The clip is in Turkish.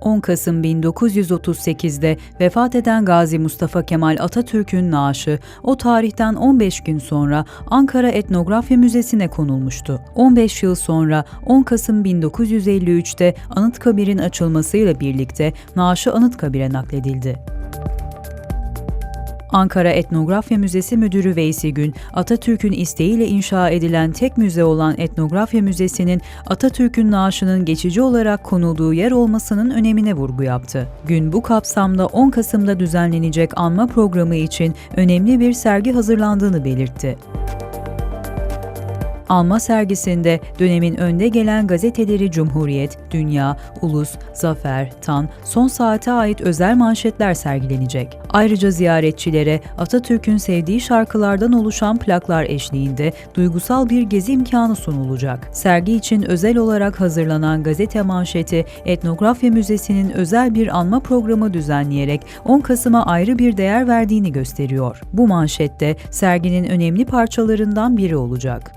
10 Kasım 1938'de vefat eden Gazi Mustafa Kemal Atatürk'ün naaşı o tarihten 15 gün sonra Ankara Etnografya Müzesi'ne konulmuştu. 15 yıl sonra 10 Kasım 1953'te Anıtkabir'in açılmasıyla birlikte naaşı Anıtkabir'e nakledildi. Ankara Etnografya Müzesi Müdürü Veysi Gün, Atatürk'ün isteğiyle inşa edilen tek müze olan Etnografya Müzesi'nin Atatürk'ün naaşının geçici olarak konulduğu yer olmasının önemine vurgu yaptı. Gün bu kapsamda 10 Kasım'da düzenlenecek anma programı için önemli bir sergi hazırlandığını belirtti. Alma sergisinde dönemin önde gelen gazeteleri Cumhuriyet, Dünya, Ulus, Zafer, Tan, Son Saate ait özel manşetler sergilenecek. Ayrıca ziyaretçilere Atatürk'ün sevdiği şarkılardan oluşan plaklar eşliğinde duygusal bir gezi imkanı sunulacak. Sergi için özel olarak hazırlanan gazete manşeti Etnografya Müzesi'nin özel bir anma programı düzenleyerek 10 Kasım'a ayrı bir değer verdiğini gösteriyor. Bu manşette serginin önemli parçalarından biri olacak.